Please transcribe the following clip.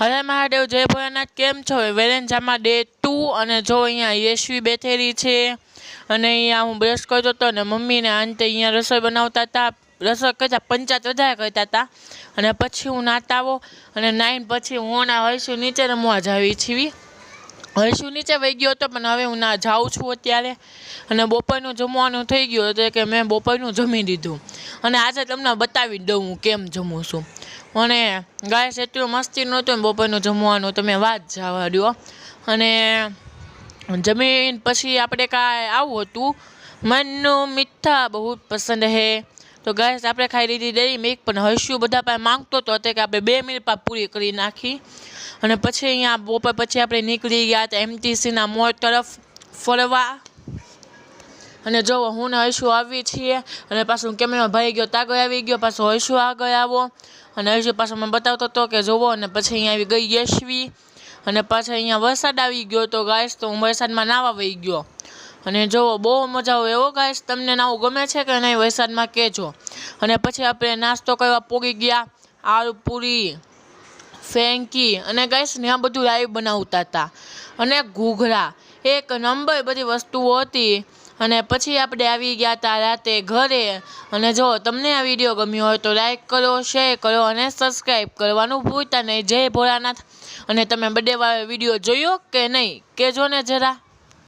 હરે મહાદેવ જય ભોળાનાથ કેમ છો? વેલેન્જામાં ડે ટુ અને જો અહીંયા યશવી બેઠેલી છે અને અહીંયા હું બ્રશ કરતો હતો ને મમ્મીને અંતે અહીંયા રસોઈ બનાવતા હતા. રસોઈ કરતા પંચાયત વધારે કરતા હતા. અને પછી હું નાતાવો અને નાઈન પછી હું ના હર્ષું નીચે રમવા જાવી છીવી. હર્ષું નીચે વહી ગયો હતો પણ હવે હું ના જાઉં છું અત્યારે. અને બપોરનું જમવાનું થઈ ગયું હતું કે મેં બપોરનું જમી દીધું અને આજે તમને બતાવી દઉં હું કેમ જમું છું. અને ગાય એટલું મસ્તી નહોતું બપોરનું જમવાનું, તમે વાત જવા દો અને જમીન પછી આપણે કાંઈ આવું હતું. મનનું મીઠા બહુ પસંદ હે. તો ગાય આપણે ખાઈ લીધી ડેરી મિલ્ક પણ હર્ષુ બધા પાસે માંગતો હતો કે આપણે બે મિનિટ પાસે પૂરી કરી નાખી. અને પછી અહીંયા બપોર પછી આપણે નીકળી ગયા હતા એમટીસીના મોડ તરફ ફરવા. અને જો હું ને હૈશુ આવી છીએ, અને પાછું કેમેરા ભાઈ ગયો, તાગો આવી ગયો, પાછો હર્ષુ આગળ આવો. અને હૈશુ પાછો મને બતાવતો હતો કે જોવો અને પછી અહીંયા આવી ગઈ યશવી. અને પાછા અહીંયા વરસાદ આવી ગયો તો ગાયસ તો હું વરસાદમાં નાવા વહી ગયો. અને જુઓ, બહુ મજા આવે એવો ગાયસ તમને નાવું ગમે છે કે નહીં વરસાદમાં કહેજો. અને પછી આપણે નાસ્તો કરવા પોગી ગયા, આલુ પૂરી, ફેંકી, અને ગાઈસ, ને આ બધું લાઈવ બનાવતા હતા. અને ઘૂઘરા, એક નંબર બધી વસ્તુઓ હતી. અને પછી આપણે આવી ગયા હતા રાતે ઘરે. અને જો તમને આ વીડિયો ગમ્યો હોય તો લાઇક કરો શેર કરો અને સબસ્ક્રાઈબ કરવાનું ભૂલતા નહીં. જય ભોળાનાથ. અને તમે બડે વાળો વીડિયો જોયો કે નહીં? કહેજો ને જરા.